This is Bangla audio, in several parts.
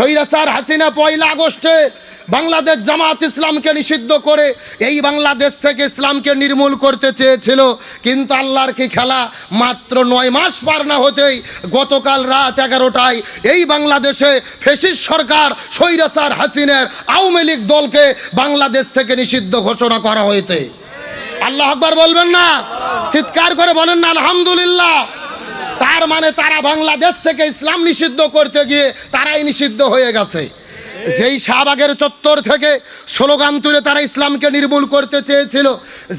স্বৈরাচার হাসিনা পয়লা আগস্টে বাংলাদেশ জামাত ইসলামকে নিষিদ্ধ করে এই বাংলাদেশ থেকে ইসলামকে নির্মূল করতে চেয়েছিল। কিন্তু আল্লাহর কি খেলা? মাত্র নয় মাস পার না হতেই গতকাল রাত এগারোটায় এই বাংলাদেশে ফেসিস সরকার স্বৈরাচার হাসিনের আওয়ামী লীগ দলকে বাংলাদেশ থেকে নিষিদ্ধ ঘোষণা করা হয়েছে। আল্লাহ আকবার বলবেন না? চিৎকার করে বলেন না, আলহামদুলিল্লাহ। তার মানে তারা বাংলাদেশ থেকে ইসলাম নিষিদ্ধ করতে গিয়ে তারাই নিষিদ্ধ হয়ে গেছে। যেই শাহবাগের চত্বর থেকে স্লোগান তুলে তারা ইসলামকে নির্মূল করতে চেয়েছিল,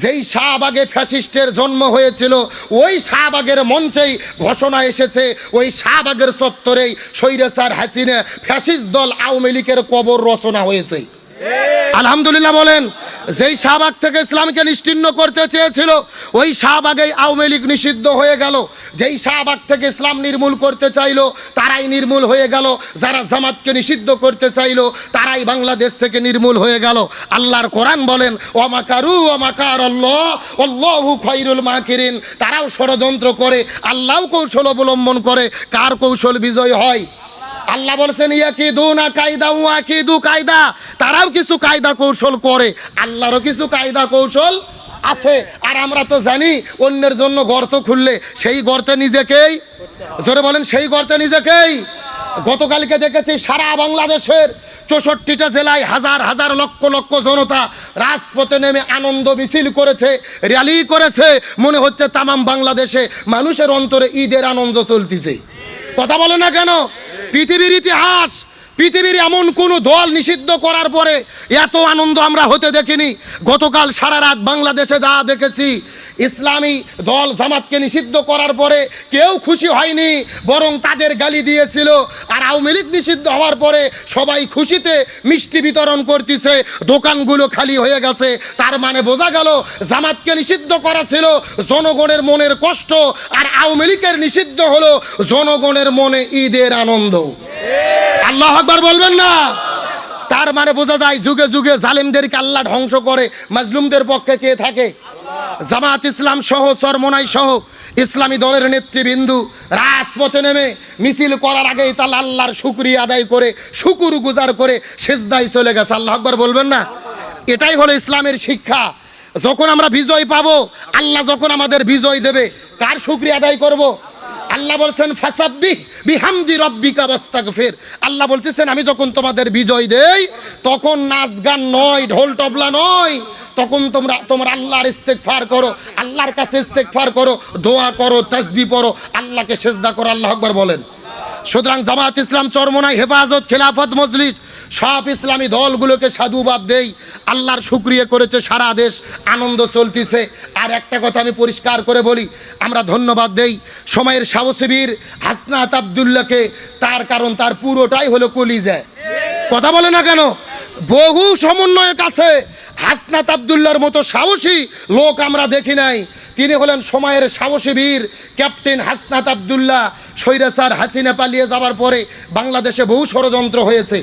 যেই শাহবাগে ফ্যাসিস্টের জন্ম হয়েছিল, ওই শাহবাগের মঞ্চেই ঘোষণা এসেছে, ওই শাহবাগের চত্বরেই স্বৈরাচার হাসিনে ফ্যাসিস্ট দল আওয়ামী লীগের কবর রচনা হয়েছে। আলহামদুলিল্লাহ বলেন যেই শাহবাগ থেকে ইসলামকে নিশ্চিহ্ন করতে চেয়েছিল, ওই শাহবাগেই আওয়ামী লীগ নিষিদ্ধ হয়ে গেল। যেই শাহবাগ থেকে ইসলাম নির্মূল করতে চাইলো, তারাই নির্মূল হয়ে গেল। যারা জামাতকে নিষিদ্ধ করতে চাইল, তারাই বাংলাদেশ থেকে নির্মূল হয়ে গেল। আল্লাহর কোরআন বলেন ওমাকারু ওমাকার আল্লাহ অল্লাহু খৈরুল মাকিরিন। তারাও ষড়যন্ত্র করে, আল্লাহও কৌশল অবলম্বন করে। কার কৌশল বিজয় হয়? আল্লাহ বলছেন ইয়া কি ইয়াকিদু না কায়দা, ওয়াকিদু কায়দা। তারাও কিছু কায়দা কৌশল করে, আল্লাহরও কিছু কায়দা কৌশল আছে। আর আমরা তো জানি, অন্যের জন্য গর্ত খুললে সেই গর্তে নিজেকেই, জোরে বলেন, সেই গর্তে নিজেকেই। গতকালকে দেখেছি, সারা বাংলাদেশের চৌষট্টিটা জেলায় হাজার হাজার লক্ষ লক্ষ জনতা রাজপথে নেমে আনন্দ মিছিল করেছে, র্যালি করেছে। মনে হচ্ছে তামাম বাংলাদেশে মানুষের অন্তরে ঈদের আনন্দ চলতেছে। কথা বলে না কেন? পৃথিবীর ইতিহাস, পৃথিবীর এমন কোনো দল নিষিদ্ধ করার পরে এত আনন্দ আমরা হতে দেখিনি। গতকাল সারা রাত বাংলাদেশে যা দেখেছি ইসলামী দল জামাতকে নিষিদ্ধ করার পরে কেউ খুশি হয়নি, বরং তাদের গালি দিয়েছিল। আর আওয়ামী লীগ নিষিদ্ধ হওয়ার পরে সবাই খুশিতে মিষ্টি বিতরণ করতেছে, দোকানগুলো খালি হয়ে গেছে। তার মানে বোঝা গেল জামাতকে নিষিদ্ধ করা ছিল জনগণের মনের কষ্ট, আর আওয়ামী লীগের নিষিদ্ধ হলো জনগণের মনে ঈদের আনন্দ। আল্লাহ আকবার বলবেন না? তার মানে বোঝা যায় যুগে যুগে জালিমদেরকে আল্লাহ ধ্বংস করে, মাজলুমদের পক্ষে কে থাকে? জামাত ইসলাম সহ, চরমোনাই সহ, ইসলামী দলের নেতৃবৃন্দু রাজপথে নেমে মিছিল করার আগেই তাহলে আল্লাহর শুক্রিয়া আদায় করে, শুকুর গুজার করে সেজদাই চলে গেছে। আল্লাহ আকবর বলবেন না? এটাই হলো ইসলামের শিক্ষা। যখন আমরা বিজয় পাবো, আল্লাহ যখন আমাদের বিজয় দেবে, কার শুক্রিয়া আদায় করব। আল্লাহ বলছেন ফাসাব্বি বিহামদি রব্বিকা বাস্তাগফির আল্লাহ বলতেছেন, আমি যখন তোমাদের বিজয় দেই, তখন নাচ গান নয়, ঢোল তবলা নয়। তখন তোমরা তোমরা আল্লাহর ইস্তেগফার করো, আল্লাহর কাছে ইস্তেগফার করো, দোয়া করো তাসবি পড়ো, আল্লাহকে সেজদা করো, আল্লাহ আকবার বলেন। সুতরাং জামাত ইসলাম চরমনাই হেফাজত, খেলাফত, মজলিস সব ইসলামী দলগুলোকে সাধুবাদ দেই। আল্লাহর শুক্রিয়া করেছে সারা দেশ, আনন্দ চলতিছে। আর একটা কথা আমি পরিষ্কার করে বলি, আমরা ধন্যবাদ দেই সময়ের সাহসীবীর হাসনাত আবদুল্লাহকে, তার কারণ তার পুরোটাই হলো কলিজায় কথা বলে না কেন? বহু সমন্বয়ক আছে। হাসনাত আবদুল্লার মতো সাহসী লোক আমরা দেখি নাই। তিনি হলেন সময়ের সাহসী বীর ক্যাপ্টেন হাসনাত আবদুল্লাহ। স্বৈরাচার হাসিনা পালিয়ে যাওয়ার পরে বাংলাদেশে বহু ষড়যন্ত্র হয়েছে।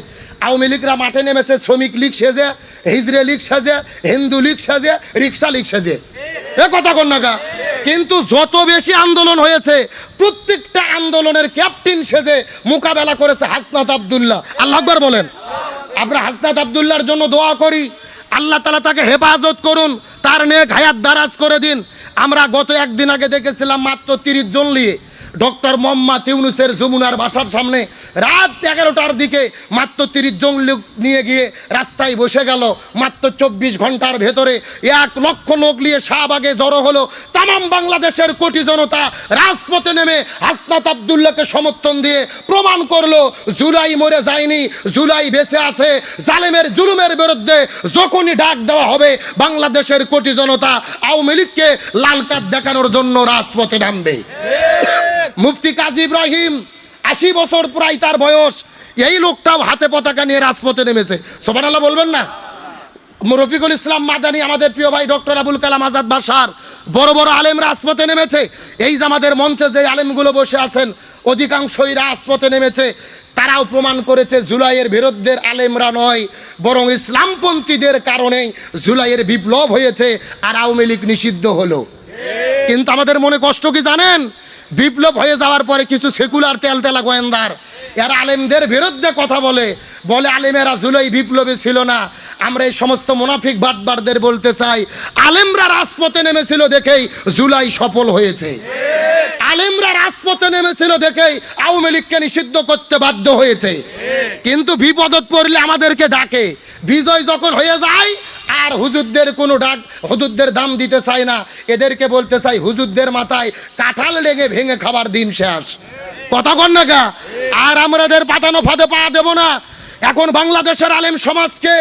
আওয়ামী লীগরা মাঠে নেমেছে, শ্রমিক লীগ সেজে, হিজড়ে লীগ সাজে, হিন্দু লীগ সাজে, রিক্সা লীগ সাজে। এ কথা কন নাকা কিন্তু যত বেশি আন্দোলন হয়েছে, প্রত্যেকটা আন্দোলনের ক্যাপ্টেন সেজে মোকাবেলা করেছে হাসনাত আবদুল্লাহ। আল্লাহ বলেন। আমরা হাসনাত আবদুল্লাহর জন্য দোয়া করি। আল্লাহ তালা তাকে হেফাজত করুন, তার নেক হায়াত দারাজ করে দিন। আমরা গত একদিন আগে দেখেছিলাম মাত্র তিরিশ জন নিয়ে ডক্টর মোহাম্মদ ইউনুসের যমুনার বাসার সামনে রাত এগারোটার দিকে মাত্র তিরিশ জন লোক নিয়ে গিয়ে রাস্তায় বসে গেল। মাত্র চব্বিশ ঘণ্টার ভেতরে এক লক্ষ লোক নিয়ে শাহবাগে জড়ো হলো। তামাম বাংলাদেশের কোটি জনতা রাজপথে নেমে হাসনাত আবদুল্লাহকে সমর্থন দিয়ে প্রমাণ করল, জুলাই মরে যায়নি, জুলাই বেঁচে আছে, জালেমের জুলুমের বিরুদ্ধে যখনই ডাক দেওয়া হবে, বাংলাদেশের কোটি জনতা আওয়ামী লীগকে লাল কার্ড দেখানোর জন্য রাজপথে নামবে। মুফতি কাজী ইব্রাহিম আশি বছর প্রায় তার বয়স। এই লোকটাও হাতে পতাকা নিয়ে রাজপথে নেমেছে। সোবান আল্লাহ বলবেন না? রফিকুল ইসলাম মাদানি, আমাদের প্রিয় ভাই ডক্টর আবুল কালাম আজাদ বাসার বড় বড় আলেম রাজপথে নেমেছে। এই যে আমাদের মঞ্চে যে আলেমগুলো বসে আছেন, অধিকাংশই রাজপথে নেমেছে। তারাও প্রমাণ করেছে জুলাইয়ের বিরুদ্ধের আলেমরা নয়, বরং ইসলামপন্থীদের কারণেই জুলাইয়ের বিপ্লব হয়েছে আর আওয়ামী লীগ নিষিদ্ধ হলো। কিন্তু আমাদের মনে কষ্ট কি জানেন? বিপ্লব হয়ে যাওয়ার পরে কিছু সেকুলার তেল তেলা গোয়েন্দার। এরা আলেমদের বিরুদ্ধে কথা বলে। বলে, আলেমেরা জুলাই বিপ্লবী ছিল না। আমরা এই সমস্ত মুনাফিক বাটবারদের বলতে চাই, আলেমরা রাজপথে নেমেছিল দেখেই জুলাই সফল হয়েছে। আলেমরা রাজপথে নেমেছিল দেখেই আওয়ামী লীগকে নিষিদ্ধ করতে বাধ্য হয়েছে। কিন্তু বিপদত পড়লে আমাদেরকে ডাকে। বিজয় যখন হয়ে যায় আর হুজুরদের কোনো ডাক হুজুরদের দাম দিতে চাই না। এদেরকে বলতে চাই, হুজুরদের মাথায় কাঁঠাল লেগে ভেঙে খাবার দিন শেষ। কথা কন না? আর আমাদের পাতানো ফাঁদে পা দেব না। এখন বাংলাদেশের আলেম সমাজকে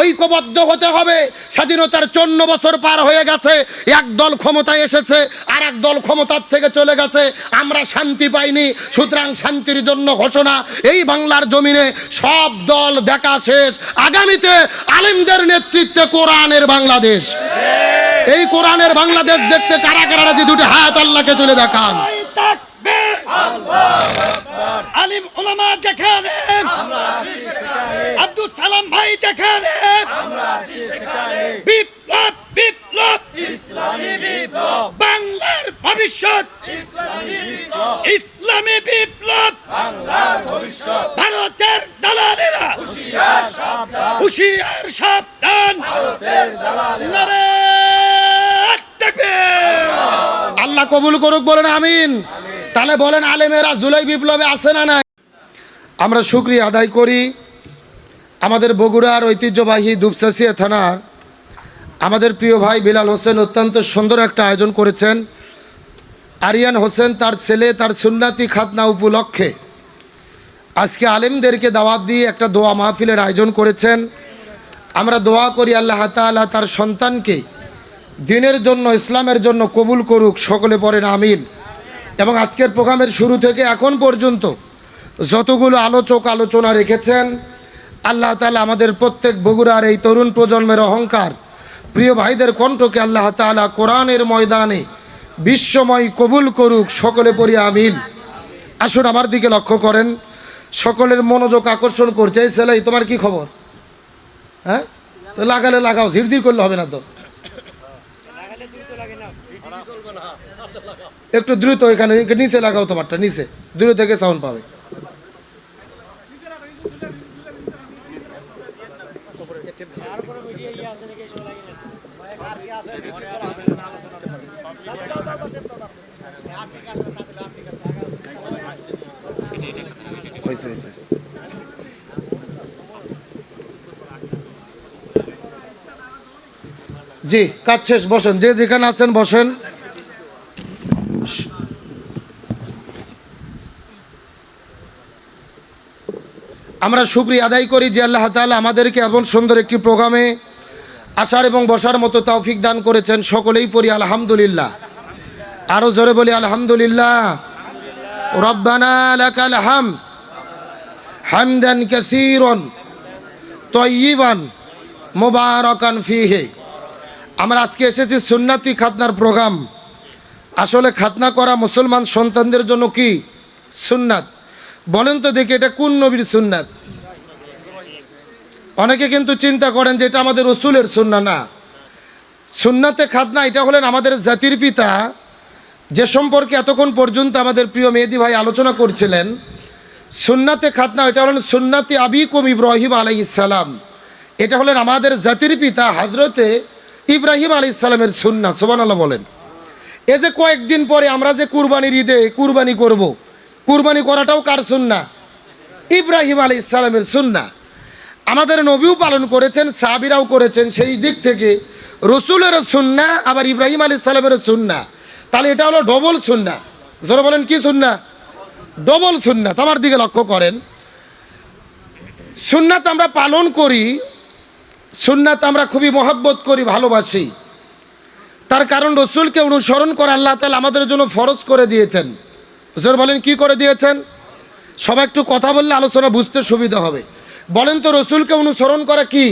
ঐক্যবদ্ধ হতে হবে। স্বাধীনতার চন্ন বছর পার হয়ে গেছে। এক দল ক্ষমতায় এসেছে আর এক দল ক্ষমতার থেকে চলে গেছে। আমরা শান্তি পাইনি, সুতরাং শান্তির জন্য ঘোষণা, এই বাংলার জমিনে সব দল দেখা শেষ। আগামীতে আলেমদের নেতৃত্বে কোরআনের বাংলাদেশ। এই কোরআনের বাংলাদেশ দেখতে কারা কারা রাজি? দুটি হায়াত আল্লাহকে তুলে দেখান। তাকবীর আলিম ওলামা যেখানে আব্দুল সালাম ভাই যেখানে বিপ্লব বিপ্লব। বাংলার ভবিষ্যৎ। ইসলামী বিপ্লব। ভারতের দালালেরা। হুশিয়ার সাবধান। নারে তাকবীর আল্লাহ কবুল করুক বলেন আমিন। তাহলে বলেন আলেমেরা জুলাই বিপ্লবে আছে না নাই? আমরা শুক্রিয়া আদায় করি। আমাদের বগুড়ার ঐতিহ্যবাহী দুপসাসিয়া থানার আমাদের প্রিয় ভাই বিলাল হোসেন অত্যন্ত সুন্দর একটা আয়োজন করেছেন। আরিয়ান হোসেন তার ছেলে, তার সুন্নাতি খাতনা উপলক্ষে আজকে আলেমদেরকে দাওয়াত দিয়ে একটা দোয়া মাহফিলের আয়োজন করেছেন। আমরা দোয়া করি আল্লাহ তাআলা তার সন্তানকে দিনের জন্য, ইসলামের জন্য কবুল করুক, সকলে পড়েন আমিন। এবং আজকের প্রোগ্রামের শুরু থেকে এখন পর্যন্ত যতগুলো আলোচক আলোচনা রেখেছেন, আল্লাহ তালা আমাদের প্রত্যেক বগুড়ার এই তরুণ প্রজন্মের অহংকার, প্রিয় ভাইদের কণ্ঠকে আল্লাহ তালা কোরআনের ময়দানে বিশ্বময় কবুল করুক, সকলে পড়ি আমিন। আসুন আমার দিকে লক্ষ্য করেন, সকলের মনোযোগ আকর্ষণ করছে। এই সেলাই তোমার কি খবর? হ্যাঁ? তো লাগালে লাগাও, ঝিরঝির করলে হবে না তো। একটু দ্রুত এখানে নিচে লাগাও তোমারটা, নিচে। দূর থেকে সাউন্ড পাবে। জি, কাজ শেষ, বসেন। যে যেখানে আছেন, বসেন। আমরা শুক্রিয়া আদায় করি যে আল্লাহ তাআলা আমাদেরকে এমন সুন্দর একটি প্রোগ্রামে আসার এবং বসার মতো তৌফিক দান করেছেন। সকলেই পড়ি আলহামদুলিল্লাহ। আরও জোরে বলি আলহামদুলিল্লাহ। রব্বানা লাকাল হাম হামদান কাসীরন তয়্যিবান মুবারাকান ফিহি। আমরা আজকে এসেছি সুন্নাতি খাতনার প্রোগ্রাম। আসলে খাতনা করা মুসলমান সন্তানদের জন্য কি সুন্নাত? বলেন তো দেখি এটা কোন নবীর সুন্নাত? অনেকে কিন্তু চিন্তা করেন যে এটা আমাদের রসুলের সুন্না না। সুন্নাতে খাতনা, এটা হলেন আমাদের জাতির পিতা, যে সম্পর্কে এতক্ষণ পর্যন্ত আমাদের প্রিয় মেহেদি ভাই আলোচনা করছিলেন, সুন্নাতে খাতনা, এটা হলেন সুন্নাতি আবিকুম ইব্রাহিম আলাই ইসালাম এটা হলেন আমাদের জাতির পিতা হজরতে ইব্রাহিম আলী ইসলামের সুন্না সোবান আল্লাহ বলেন। এ যে কয়েকদিন পরে আমরা যে কুরবানির ঈদে কুরবানি করব। কুরবানি করাটাও কার সুন্না? ইব্রাহিম আলী ইসলামের সুন্না। আমাদের নবীও পালন করেছেন, সাহাবিরাও করেছেন, সেই দিক থেকে রসুলেরও সুন্না, আবার ইব্রাহিম আলী ইসলামেরও সুন্না। তাহলে এটা হলো ডবল সুন্না। যারা বলেন, কি সুন্না? ডবল সুন্নাত আমার দিকে লক্ষ্য করেন। সুন্নাত আমরা পালন করি, সুন্নাত আমরা খুবই মহব্বত করি, ভালোবাসি। তার কারণ রসুলকে অনুসরণ করে আল্লাহ তালা আমাদের জন্য ফরজ করে দিয়েছেন। হুজুর বলেন, কি করে দিয়েছেন? সবাই একটু কথা বললে আলোচনা বুঝতে সুবিধা হবে। বলেন তো, রসুলকে অনুসরণ করা কি?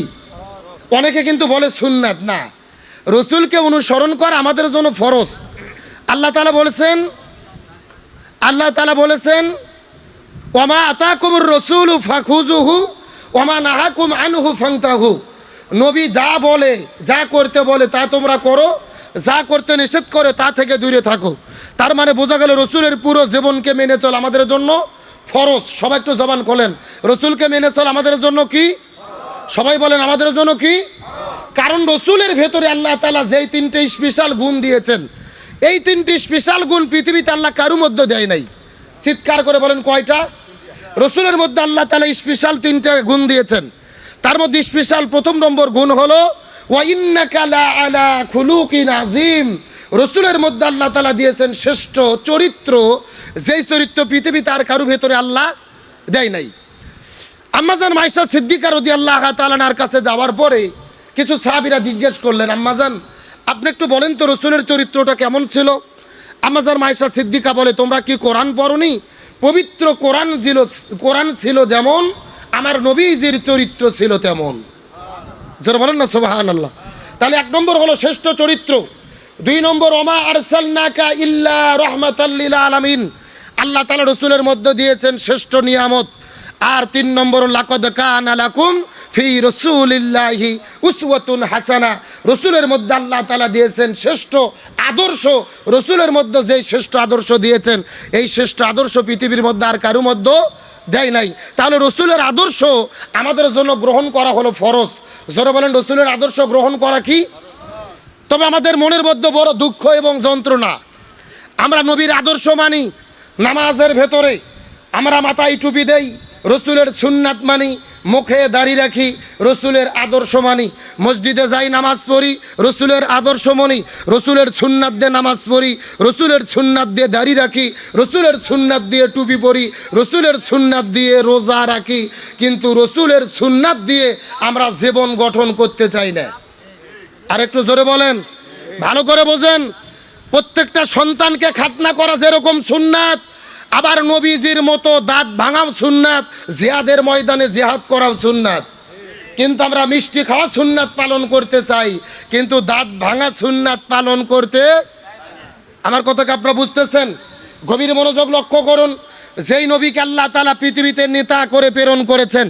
অনেকে কিন্তু বলে সুন্নাত, না। রসুলকে অনুসরণ করা আমাদের জন্য ফরজ। আল্লাহ তালা বলেছেন, আল্লাহ তালা বলেছেন, ওমা আতাকুমুর রসুল ফাখুজুহু ওমা নাহাকুম আনহু ফাংতাহু নবী যা বলে, যা করতে বলে তা তোমরা করো। যা করতে নিষেধ করে, তা থেকে দূরে থাকো। তার মানে বোঝা গেল রসুলের পুরো জীবনকে মেনে চল আমাদের জন্য ফরজ। সবাই একটু জবান খোলেন। রসুলকে মেনে চল আমাদের জন্য কি? সবাই বলেন, আমাদের জন্য কি? কারণ রসুলের ভেতরে আল্লাহ তালা যেই তিনটে স্পেশাল গুণ দিয়েছেন, এই তিনটি স্পেশাল গুণ পৃথিবীতে আল্লাহ কারু মধ্যে দেয় নাই। চিৎকার করে বলেন, কয়টা? রসুলের মধ্যে আল্লাহ তালা স্পেশাল তিনটে গুণ দিয়েছেন। তার মধ্যে স্পেশাল প্রথম নম্বর গুণ হলো আলা খুলুকিন আজিম রসুলের মধ্যে আল্লাহ তালা দিয়েছেন শ্রেষ্ঠ চরিত্র। যেই চরিত্র পৃথিবী তার কারু ভেতরে আল্লাহ দেয় নাই। আম্মাজান মাইশা সিদ্দিকা রদি আল্লাহ তালানার কাছে যাওয়ার পরে কিছু সাহাবিরা জিজ্ঞেস করলেন, আম্মাজান, আপনি একটু বলেন তো রসুলের চরিত্রটা কেমন ছিল? আম্মাজান মাইশা সিদ্দিকা বলে, তোমরা কি কোরআন পড়নি? পবিত্র কোরআন ছিল কোরআন ছিল যেমন, আমার নবীজির চরিত্র ছিল তেমন। যারা বলেন না আল্লাহ তাহলে এক নম্বর হলো শ্রেষ্ঠ চরিত্র। দুই নম্বর, ওমা আরসালনাকা ইল্লা রহমাতাল্লিল আলামিন। আল্লাহ তালা রসুলের মধ্যে দিয়েছেন শ্রেষ্ঠ নিয়ামত। আর তিন নম্বর, লাকদ কানা লাকুম ফি রসুলিল্লাহি উসওয়াতুন হাসানা। রসুলের মধ্যে আল্লাহ তালা দিয়েছেন শ্রেষ্ঠ আদর্শ। রসুলের মধ্যে যেই শ্রেষ্ঠ আদর্শ দিয়েছেন, এই শ্রেষ্ঠ আদর্শ পৃথিবীর মধ্যে আর কারও মধ্যে দেয় নাই। তাহলে রসুলের আদর্শ আমাদের জন্য গ্রহণ করা হলো ফরজ। জোরে বলেন, রসুলের আদর্শ গ্রহণ করা কি? তবে আমাদের মনের মধ্যে বড় দুঃখ এবং যন্ত্রণা। আমরা নবীর আদর্শ মানি, নামাজের ভেতরে। আমরা মাথায় টুপি দেই, রসুলের সুন্নাত মানি মুখে দাড়ি রাখি, রসুলের আদর্শ মানি। মসজিদে যাই নামাজ পড়ি, রসুলের আদর্শ মানি। রসুলের সুন্নাত দিয়ে নামাজ পড়ি, রসুলের সুন্নাত দিয়ে দাড়ি রাখি, রসুলের সুন্নাত দিয়ে টুপি পরি, রসুলের সুন্নাত দিয়ে রোজা রাখি। কিন্তু রসুলের সুন্নাত দিয়ে আমরা জীবন গঠন করতে চাই না। আর একটু জোরে বলেন। ভালো করে বোঝেন। প্রত্যেকটা সন্তানকে খাতনা করা যেরকম সুন্নাত আবার নবীজির মতো দাঁত ভাঙাও সুন্নাত, জিহাদের ময়দানে জিহাদ করাও সুন্নাত। কিন্তু আমরা মিষ্টি খাওয়া সুন্নাত পালন করতে চাই, কিন্তু দাঁত ভাঙা সুন্নাত পালন করতে আমার কথাকে আপনারা বুঝতেছেন? গভীর মনোযোগ লক্ষ্য করুন, যেই নবীকে আল্লাহ তালা পৃথিবীতে নেতা করে প্রেরণ করেছেন,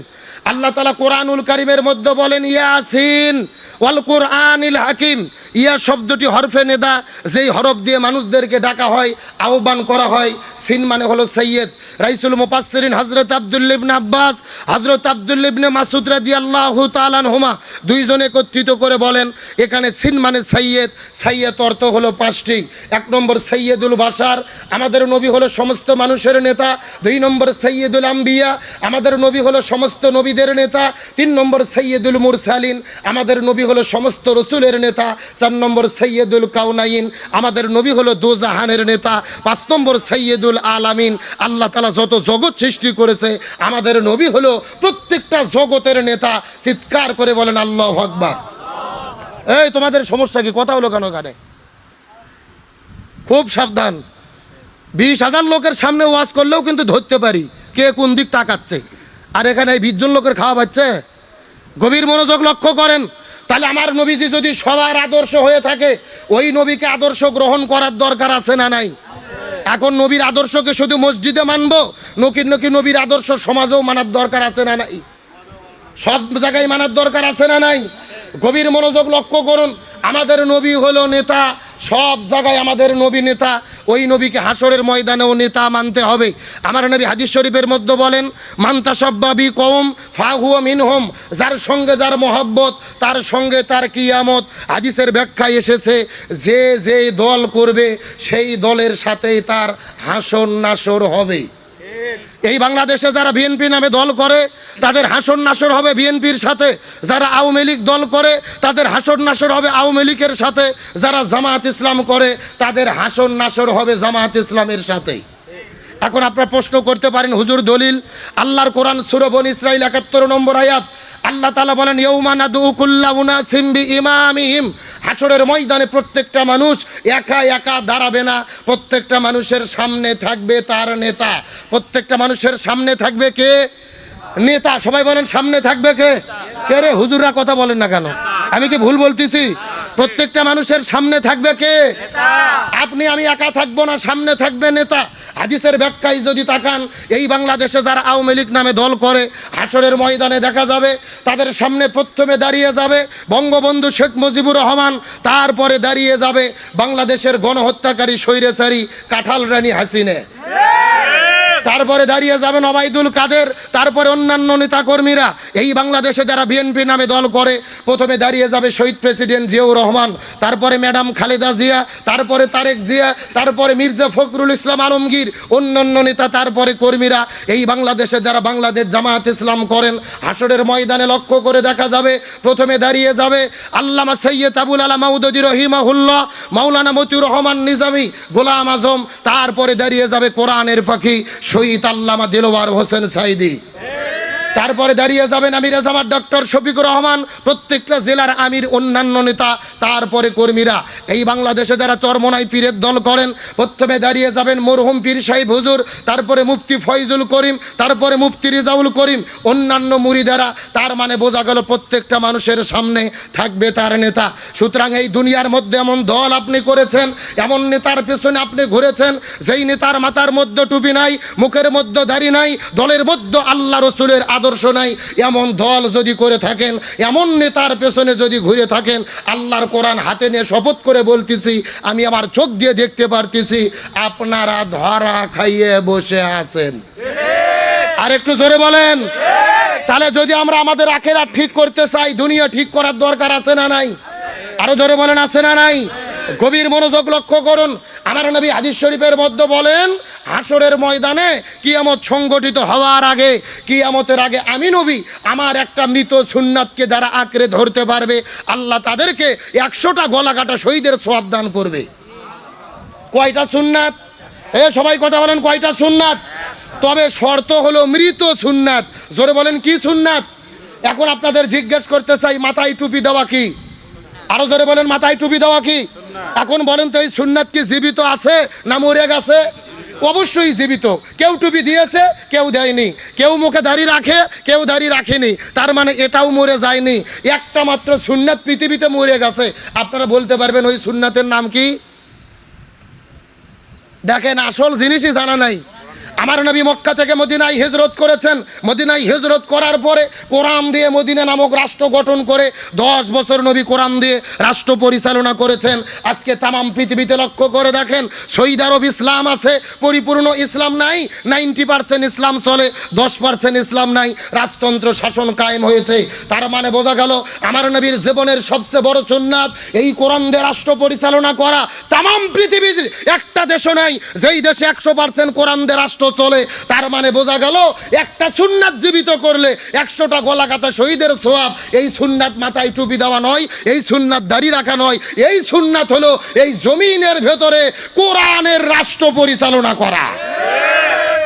আল্লাহ তালা কোরআনুল কারিমের মধ্যে বলেন, ইয়াসিন ওয়াল কোরআনিল হাকিম, ইয়া শব্দটি হরফে নেদা, যেই হরফ দিয়ে মানুষদেরকে ডাকা হয়, আহ্বান করা হয়। সিন মানে হলো সৈয়দ। রাইসুল মুপাসসিরিন হজরত আবদুল্লিবনে আব্বাস হজরত আবদুল্লিবনে মাসুদ রাদি আল্লাহ তালান হুমা দুইজনে একত্রিত করে বলেন, এখানে সিন মানে সৈয়দ। সৈয়দ অর্থ হলো পাঁচটি। এক নম্বর সৈয়দুল বাসার আমাদের নবী হলো সমস্ত মানুষের নেতা। দুই নম্বর সৈয়দুল আম্বিয়া, আমাদের নবী হলো সমস্ত নবীদের নেতা। তিন নম্বর সৈয়দুল মুরসালিন, আমাদের নবী হলো সমস্ত রসুলের নেতা, চার নম্বর সৈয়দুল কাউনাইন আমাদের নবী হলো দোজাহানের নেতা, পাঁচ নম্বর সৈয়দুল আলামিন, আল্লাহ তালা যত জগৎ সৃষ্টি করেছে, আমাদের নবী হলো প্রত্যেকটা জগতের নেতা, চিৎকার করে বলেন আল্লাহ আকবার। এই, তোমাদের সমস্যা কি? কথা হলো কেন এখানে? খুব সাবধান। বিশ হাজার লোকের সামনে ওয়াজ করলেও কিন্তু ধরতে পারি, কে কোন দিক তাকাচ্ছে। আর এখানে এই বিশ জন লোকের খাওয়া পাচ্ছে গভীর মনোযোগ লক্ষ্য করেন। তাহলে আমার নবীজি যদি সবার আদর্শ হয়ে থাকে, ওই নবীকে আদর্শ গ্রহণ করার দরকার আছে না নাই? এখন নবীর আদর্শকে শুধু মসজিদে মানবো, নকির নকি নবীর আদর্শ সমাজেও মানার দরকার আছে না নাই? সব জায়গায় মানার দরকার আছে না নাই? গভীর মনোযোগ লক্ষ্য করুন, আমাদের নবী হলো নেতা সব জায়গায় আমাদের নবী নেতা, ওই নবীকে হাসরের ময়দানেও নেতা মানতে হবে। আমার নবী হাদিস শরীফের মধ্যে বলেন মান্তা সব্বাবি কম ফাহুয়া মিনহম। যার সঙ্গে যার মহব্বত, তার সঙ্গে তার কিয়ামত। হাদিসের ব্যাখ্যা এসেছে, যে যে দল করবে, সেই দলের সাথেই তার হাসর নাসর হবে। এই বাংলাদেশে যারা বিএনপি নামে দল করে, তাদের হাসন নাসর হবে বিএনপির সাথে, যারা আওয়ামী লীগ দল করে, তাদের হাসন নাসর হবে আওয়ামী লীগের সাথে, যারা জামায়াত ইসলাম করে, তাদের হাসন নাসর হবে জামায়াত ইসলামের সাথে এখন আপনারা প্রশ্ন করতে পারেন, হুজুর দলিল, আল্লাহর কোরআন সুরবন ইসরাইল একাত্তর নম্বর আয়াত, আল্লাহ তালা বলেন ইয়ৌমানা দুকুল্লাউনা সিম্বি ইমামিহিম হাসরের ময়দানে প্রত্যেকটা মানুষ একা একা দাঁড়াবে না। প্রত্যেকটা মানুষের সামনে থাকবে তার নেতা। প্রত্যেকটা মানুষের সামনে থাকবে কে? নেতা। সবাই বলেন, সামনে থাকবে কে? কে রে? হুজুররা কথা বলেন না কেন? আমি কি ভুল বলতেছি? প্রত্যেকটা মানুষের সামনে থাকবে কে? আপনি আমি একা থাকব না সামনে থাকবে নেতা। হাদিসের ব্যাখ্যায় যদি তাকান এই বাংলাদেশে যারা আওয়ামী লীগ নামে দল করে হাসরের ময়দানে দেখা যাবে তাদের সামনে প্রথমে দাঁড়িয়ে যাবে বঙ্গবন্ধু শেখ মুজিবুর রহমান তারপরে দাঁড়িয়ে যাবে বাংলাদেশের গণহত্যাকারী স্বৈরাচারী কাঁঠাল রানী হাসিনে। তারপরে দাঁড়িয়ে যাবেন অবাইদুল কাদের, তারপরে অন্যান্য নেতাকর্মীরা। এই বাংলাদেশে যারা বিএনপি নামে দল করে, প্রথমে দাঁড়িয়ে যাবে শহীদ প্রেসিডেন্ট জিয়াউর রহমান, তারপরে ম্যাডাম খালেদা জিয়া, তারপরে তারেক জিয়া, তারপরে মির্জা ফখরুল ইসলাম আলমগীর, অন্যান্য নেতা, তারপরে কর্মীরা। এই বাংলাদেশে যারা বাংলাদেশ জামায়াত ইসলাম করেন, হাসরের ময়দানে লক্ষ্য করে দেখা যাবে, প্রথমে দাঁড়িয়ে যাবে আল্লামা সৈয়দ আবুল আলা মাউদুদি রহিমাহুল্লাহ, মাওলানা মতিউর রহমান নিজামী, গোলাম আজম, তারপরে দাঁড়িয়ে যাবে কোরআনের পাখি শহীদ আল্লামা দিলওয়ার হোসেন সাইদি। তারপরে দাঁড়িয়ে যাবেন আমির জামাত ডক্টর শফিকুর রহমান, প্রত্যেকটা জেলার আমির অন্যান্য নেতা, তারপরে কর্মীরা। এই বাংলাদেশে যারা চরমনাই পীরের দল করেন, প্রথমে দাঁড়িয়ে যাবেন মরহুম পীর সাহেব হুজুর, তারপরে মুফতি ফয়জুল করিম, তারপরে মুফতি রিজাউল করিম, অন্যান্য মুরিদারা। তার মানে বোঝা গেল প্রত্যেকটা মানুষের সামনে থাকবে তার নেতা। সুতরাং এই দুনিয়ার মধ্যে এমন দল আপনি করেছেন, এমন নেতার পেছনে আপনি ঘুরেছেন, যেই নেতার মাথার মধ্যে টুপি নাই, মুখের মধ্যে দাড়ি নাই, দলের মধ্যে আল্লাহ রসুলের আদর্শ নাই, এমন দল যদি করে থাকেন, এমন নেতার পেছনে যদি ঘুরে থাকেন, আল্লাহর কোরআন হাতে নিয়ে শপথ করে বলতেছি, আমি আমার চোখ দিয়ে দেখতে পারতেছি, আপনারা ধরা খাইয়ে বসে আছেন। আর একটু জোরে বলেন। তাহলে যদি আমরা আমাদের আখেরা ঠিক করতে চাই, দুনিয়া ঠিক করার দরকার আছে না নাই? আরও জোরে বলেন, আছে না নাই? গভীর মনোযোগ লক্ষ্য করুন। আমার নবী হাদিস শরীফের মধ্যে বলেন হাসরের ময়দানে কিয়ামত সংগঠিত হওয়ার আগে, কিয়ামতের আগে আমি নবী, আমার একটা মৃত সুন্নাতকে যারা আঁকড়ে ধরতে পারবে, আল্লাহ তাদেরকে একশোটা গলা কাটা শহীদের সোয়াব দান করবে। কয়টা সুন্নাত? এ, সবাই কথা বলেন, কয়টা সুন্নাত? তবে শর্ত হলো মৃত সুন্নাত। জোরে বলেন, কি সুন্নাত? এখন আপনাদের জিজ্ঞেস করতে চাই, মাথায় টুপি দেওয়া কি? আরও জোরে বলেন, মাথায় টুপি দেওয়া কি? এখন বলেন তো এই সুন্নাত কি জীবিত আছে না মরে গেছে? অবশ্যই জীবিত। কেউ টুপি দিয়েছে, কেউ দেয়নি। কেউ মুখে দাড়ি রাখে, কেউ দাড়ি রাখেনি। তার মানে এটাও মরে যায়নি। একটা মাত্র সুন্নাত পৃথিবীতে মরে গেছে। আপনারা বলতে পারবেন ওই সুন্নাতের নাম কি? দেখেন, আসল জিনিসই জানা নাই। আমার নবী মক্কা থেকে মদিনায় হেজরত করেছেন। মদিনায় হেজরত করার পরে কোরআন দিয়ে মদিনা নামক রাষ্ট্র গঠন করে দশ বছর নবী কোরআন দিয়ে রাষ্ট্র পরিচালনা করেছেন। আজকে তামাম পৃথিবীতে লক্ষ্য করে দেখেন সৌদি আরব ইসলাম আছে, পরিপূর্ণ ইসলাম নাই, নাইনটি পার্সেন্ট ইসলাম চলে, দশ পার্সেন্ট ইসলাম নাই, রাজতন্ত্র শাসন কায়েম হয়েছে। তার মানে বোঝা গেল, আমার নবীর জীবনের সবচেয়ে বড় সুন্নাত এই কোরআন দিয়ে রাষ্ট্র পরিচালনা করা। তামাম পৃথিবীর একটা দেশও নাই, যেই দেশে একশো পার্সেন্ট কোরআন দিয়ে রাষ্ট্র চলে, তার মানে বোঝা গেল একটা সুন্নাত জীবিত করলে একশোটা গলা কাতা শহীদের সোয়াব এই সুন্নাত মাথায় টুপি দেওয়া নয়, এই সুন্নাত দাড়ি রাখা নয়, এই সুন্নাত হলো এই জমিনের ভেতরে কোরআনের রাষ্ট্র পরিচালনা করা।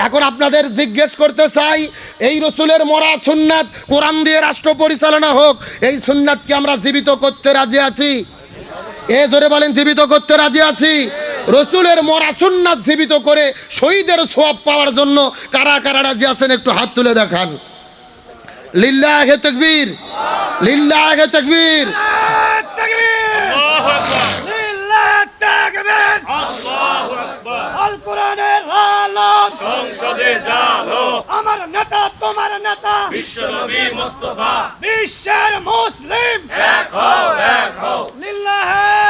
এখন আপনাদের জিজ্ঞেস করতে চাই, এই রসুলের মরা সুন্নাত কোরআন দিয়ে রাষ্ট্র পরিচালনা হোক, এই সুন্নাতকে আমরা জীবিত করতে রাজি আছি? এ জোরে বলেন, জীবিত করতে রাজি আছি? রসুলের মরা সুন্নাত জীবিত করে শহীদের সোয়াব পাওয়ার জন্য কারা কারা রাজি আছেন একটু হাত তুলে দেখান। লিল্লাহ হে তকবীর। লিল্লাহ হে তকবীর আল কোরআনের আলো সংসদে জালো আমার নেতা তোমার নেতা। মুস্তাফা। বিশ্বের মুসলিম। এক হও এক হও। লিল্লাহে তাকবীর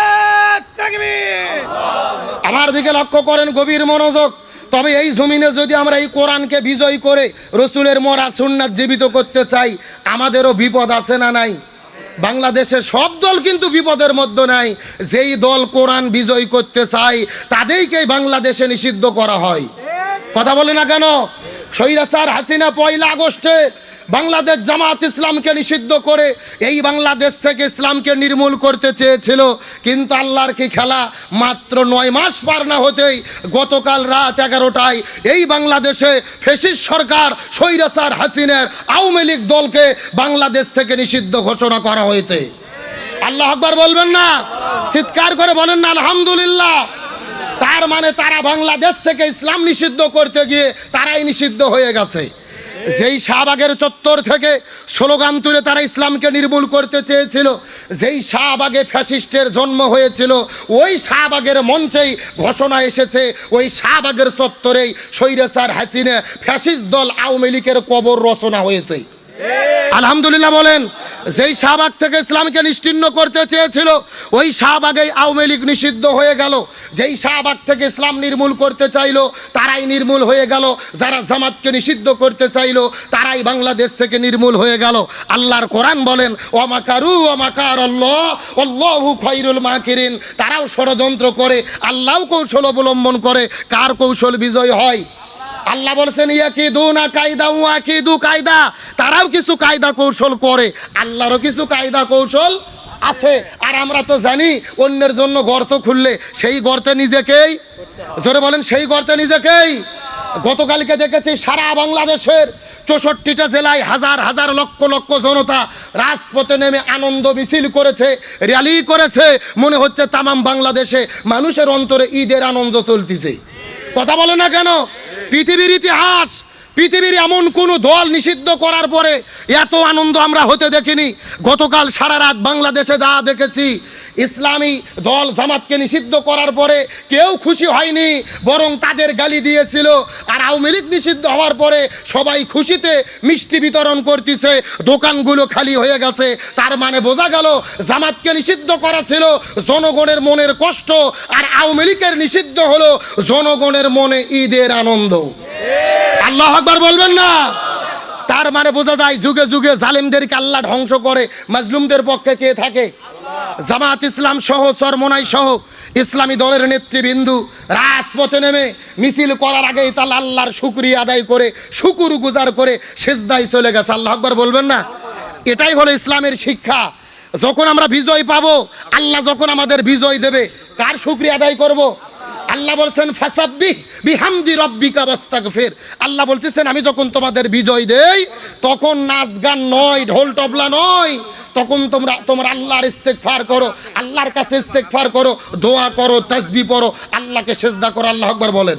আমার দিকে লক্ষ্য করেন গভীর মনোযোগ। তবে এই জমিনে যদি আমরা এই কোরআনকে বিজয় করে রসুলের মরা সুন্নাত জীবিত করতে চাই, আমাদেরও বিপদ আছে না নাই? বাংলাদেশের সব দল কিন্তু বিপদের মধ্যে নাই। যেই দল কোরআন বিজয় করতে চায়, তাদেরকেই বাংলাদেশে নিষিদ্ধ করা হয়। কথা বলে না কেন? স্বৈরাচার হাসিনা পয়লা আগস্টে বাংলাদেশ জামাত ইসলামকে নিষিদ্ধ করে এই বাংলাদেশ থেকে ইসলামকে নির্মূল করতে চেয়েছিল। কিন্তু আল্লাহর কি খেলা? মাত্র নয় মাস পার না হতেই গতকাল রাত এগারোটায় এই বাংলাদেশে ফেসিস সরকার স্বৈরাচার হাসিনের আওয়ামী লীগ দলকে বাংলাদেশ থেকে নিষিদ্ধ ঘোষণা করা হয়েছে। আল্লাহ আকবার বলবেন না? চিৎকার করে বলেন না, আলহামদুলিল্লাহ। তার মানে তারা বাংলাদেশ থেকে ইসলাম নিষিদ্ধ করতে গিয়ে তারাই নিষিদ্ধ হয়ে গেছে। যেই শাহবাগের চত্বর থেকে স্লোগান তুলে তারা ইসলামকে নির্মূল করতে চেয়েছিল, যেই শাহবাগে ফ্যাসিস্টের জন্ম হয়েছিল, ওই শাহবাগের মঞ্চেই ঘোষণা এসেছে, ওই শাহবাগের চত্বরেই সৈরেসার হাসিনে ফ্যাসিস্ট দল আওয়ামী লীগের কবর রচনা হয়েছে। আলহামদুলিল্লাহ বলেন, যেই শাহবাগ থেকে ইসলামকে নিশ্চিহ্ন করতে চেয়েছিল, ওই শাহবাগেই আওয়ামী লীগ নিষিদ্ধ হয়ে গেল। যেই শাহবাগ থেকে ইসলাম নির্মূল করতে চাইল, তারাই নির্মূল হয়ে গেল। যারা জামাতকে নিষিদ্ধ করতে চাইল, তারাই বাংলাদেশ থেকে নির্মূল হয়ে গেল। আল্লাহর কোরআন বলেন ওমাকার আল্লাহ অল্লাহু খৈরুল মাকিরিন। তারাও ষড়যন্ত্র করে আল্লাহ কৌশল অবলম্বন করে। কার কৌশল বিজয় হয়? আল্লাহ বলছেন ইয়াকি দু না কায়দা উয়া কি দু কায়দা। তারাও কিছু কায়দা কৌশল করে, আল্লাহরও কিছু কায়দা কৌশল আছে। আর আমরা তো জানি, অন্যের জন্য গর্ত খুললে সেই গর্তে নিজেকেই, জোরে বলেন, সেই গর্তে নিজেকেই। গতকালকে দেখেছি, সারা বাংলাদেশের চৌষট্টিটা জেলায় হাজার হাজার লক্ষ লক্ষ জনতা রাজপথে নেমে আনন্দ মিছিল করেছে, র্যালি করেছে। মনে হচ্ছে তামাম বাংলাদেশে মানুষের অন্তরে ঈদের আনন্দ চলতেছে। কথা বলে না কেন? পৃথিবীর ইতিহাস, পৃথিবীর এমন কোনো দল নিষিদ্ধ করার পরে এত আনন্দ আমরা হতে দেখিনি। গতকাল সারা রাত বাংলাদেশে যা দেখেছি ইসলামী দল জামাতকে নিষিদ্ধ করার পরে কেউ খুশি হয়নি, বরং তাদের গালি দিয়েছিল। আর আওয়ামী লীগ নিষিদ্ধ হওয়ার পরে সবাই খুশিতে মিষ্টি বিতরণ করতেছে, দোকানগুলো খালি হয়ে গেছে। তার মানে বোঝা গেল জামাতকে নিষিদ্ধ করা ছিল জনগণের মনের কষ্ট, আর আওয়ামী লীগের নিষিদ্ধ হলো জনগণের মনে ঈদের আনন্দ। আল্লাহ আকবার বলবেন না। তার মানে বোঝা যায় যুগে যুগে জালিমদেরকে আল্লাহ ধ্বংস করে, মাজলুমদের পক্ষে কে থাকে? জামাত ইসলাম সহ, চরমনাই সহ, ইসলামী দলের নেতৃবৃন্দু রাজপথে নেমে মিছিল করার আগেই তাল আল্লাহর শুক্রিয়া আদায় করে, শুকুর গুজার করে সেজদাই চলে গেছে। আল্লাহ আকবার বলবেন না? এটাই হলো ইসলামের শিক্ষা। যখন আমরা বিজয় পাবো, আল্লাহ যখন আমাদের বিজয় দেবে, কার শুক্রিয়া আদায় করব। আল্লাহ বলছেন ফাসাব্বি বিহামদি রব্বিকা বাস্তাগফির আল্লাহ বলতেছেন, আমি যখন তোমাদের বিজয় দেই, তখন নাচ গান নয়, ঢোল তবলা নয় তখন তোমরা তোমরা আল্লাহর ইস্তেগফার করো, আল্লাহর কাছে ইস্তেগফার করো, দোয়া করো তাসবি পড়ো, আল্লাহকে সেজদা করো, আল্লাহ আকবার বলেন।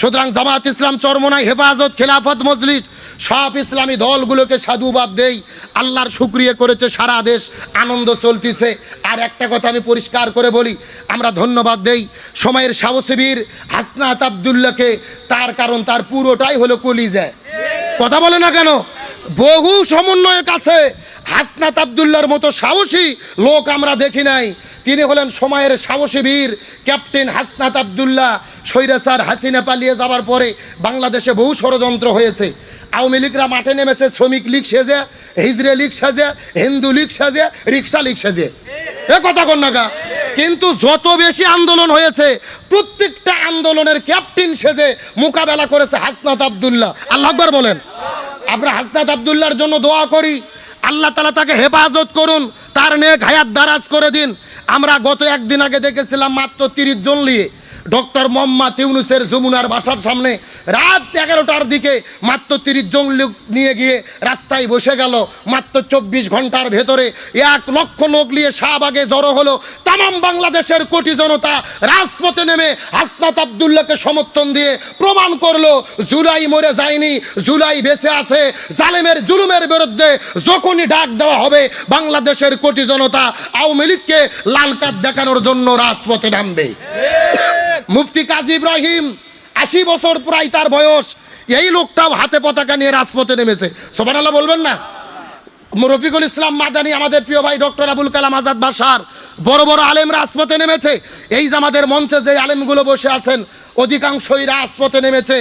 সুতরাং জামাত ইসলাম চরমনাই হেফাজত, খেলাফত মজলিস, সব ইসলামী দলগুলোকে সাধুবাদ দেই। আল্লাহর শুক্রিয়া করেছে সারা দেশ, আনন্দ চলতিছে। আর একটা কথা আমি পরিষ্কার করে বলি, আমরা ধন্যবাদ দেই সময়ের সাহসীবীর হাসনাত আবদুল্লাহকে, তার কারণ তার পুরোটাই হলো কলিজা। কথা বলে না কেন? বহু সমন্বয়ক আছে হাসনাত আবদুল্লার মতো সাহসী লোক আমরা দেখি নাই। তিনি হলেন সময়ের সাহসী বীর, ক্যাপ্টেন হাসনাত আবদুল্লাহ। স্বৈরাচার হাসিনা পালিয়ে যাওয়ার পরে বাংলাদেশে বহু ষড়যন্ত্র হয়েছে। আওয়ামী লীগরা মাঠে নেমেছে, শ্রমিক লীগ সেজে হিজড়ে লীগ সাজে, হিন্দু লীগ সাজে, রিক্সা লীগ সাজে। এ কথা কন নাকা কিন্তু যত বেশি আন্দোলন হয়েছে, প্রত্যেকটা আন্দোলনের ক্যাপ্টেন সেজে মোকাবেলা করেছে হাসনাত আবদুল্লাহ। আল্লাহ আকবার বলেন। আমরা হাসনাত আবদুল্লাহর জন্য দোয়া করি। আল্লাহ তালা তাকে হেফাজত করুন, তার নেক হায়াত দারাজ করে দিন। আমরা গত একদিন আগে দেখেছিলাম মাত্র তিরিশ জন নিয়ে ডক্টর মোহাম্মদ ইউনুসের যমুনার বাসার সামনে রাত এগারোটার দিকে মাত্র তিরিশ জন লোক নিয়ে গিয়ে রাস্তায় বসে গেল। মাত্র চব্বিশ ঘণ্টার ভেতরে এক লক্ষ লোক নিয়ে শাহবাগে জড়ো হলো। তামাম বাংলাদেশের কোটি জনতা রাজপথে নেমে হাসনাত আবদুল্লাহকে সমর্থন দিয়ে প্রমাণ করল, জুলাই মরে যায়নি, জুলাই বেঁচে আছে, জালেমের জুলুমের বিরুদ্ধে যখনই ডাক দেওয়া হবে, বাংলাদেশের কোটি জনতা আওয়ামী লীগকে লাল কার্ড দেখানোর জন্য রাজপথে নামবে। মুফতি কাজী ইব্রাহিম আশি বছর প্রায় তার বয়স। এই লোকটাও হাতে পতাকা নিয়ে রাজপথে নেমেছে। সোবান আল্লাহ বলবেন না? রফিকুল ইসলাম মাদানি, আমাদের প্রিয় ভাই ডক্টর আবুল কালাম আজাদ বাসার বড় বড় আলেম রাজপথে নেমেছে। এই যে আমাদের মঞ্চে যে আলেমগুলো বসে আছেন, অধিকাংশই রাজপথে নেমেছে।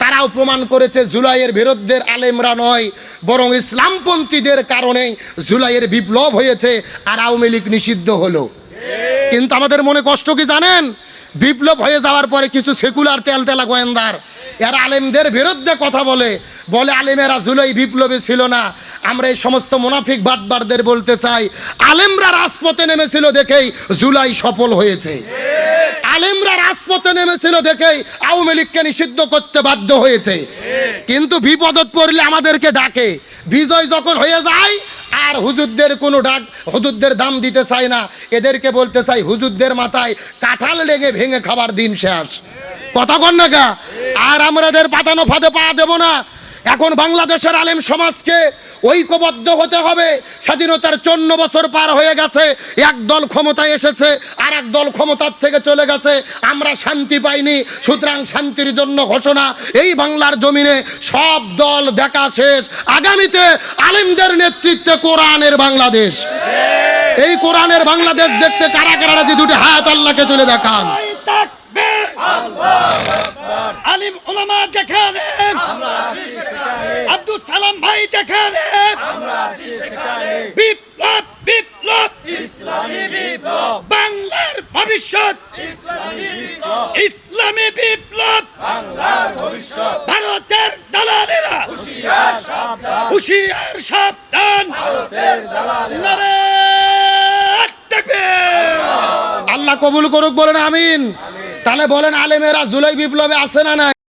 তারাও প্রমাণ করেছে জুলাইয়ের বিরুদ্ধের আলেমরা নয়, বরং ইসলামপন্থীদের কারণে জুলাইয়ের বিপ্লব হয়েছে আর আওয়ামী লীগ নিষিদ্ধ হলো। কিন্তু আমাদের মনে কষ্ট কি জানেন? বিপ্লব হয়ে যাওয়ার পরে কিছু সেকুলার তেল তেলা গোয়েন্দার। এরা আলেমদের বিরুদ্ধে কথা বলে। বলে, আলেমেরা জুলাই বিপ্লবী ছিল না। আমরা এই সমস্ত মুনাফিক বাটবারদের বলতে চাই, আলেমরা রাজপথে নেমেছিল দেখেই জুলাই সফল হয়েছে। আলেমরা রাজপথে নেমেছিল দেখেই আওয়ামী লীগকে নিষিদ্ধ করতে বাধ্য হয়েছে। কিন্তু বিপদত পড়লে আমাদেরকে ডাকে। বিজয় যখন হয়ে যায় আর হুজুরদের কোনো ডাক হুজুরদের দাম দিতে চাই না। এদেরকে বলতে চাই, হুজুরদের মাথায় কাঁঠাল ডেঙে ভেঙে খাবার দিন শেষ। কথা কন না? আর আমরা এদের পাতানো ফাঁদে পা দেবো না। এখন বাংলাদেশের আলেম সমাজকে ঐক্যবদ্ধ হতে হবে। স্বাধীনতার চন্ন বছর পার হয়ে গেছে এক দল ক্ষমতায় এসেছে আর এক দল ক্ষমতার থেকে চলে গেছে। আমরা শান্তি পাইনি, সুতরাং শান্তির জন্য ঘোষণা, এই বাংলার জমিনে সব দল দেখা শেষ। আগামীতে আলেমদের নেতৃত্বে কোরআনের বাংলাদেশ। এই কোরআনের বাংলাদেশ দেখতে কারা কারা রাজি? দুটি হাত আল্লাহকে তুলে দেখান। আলিম ওলামা যেখানে আব্দুল সালাম ভাই যেখানে। বিপ্লব বিপ্লব। বাংলার ভবিষ্যৎ। ইসলামী বিপ্লব। ভারতের দালালেরা। হুশিয়ার সাবধান। আল্লাহ কবুল করুক বলেন আমিন। তাহলে বলেন আলেমেরা জুলাই বিপ্লবে আছে না নাই?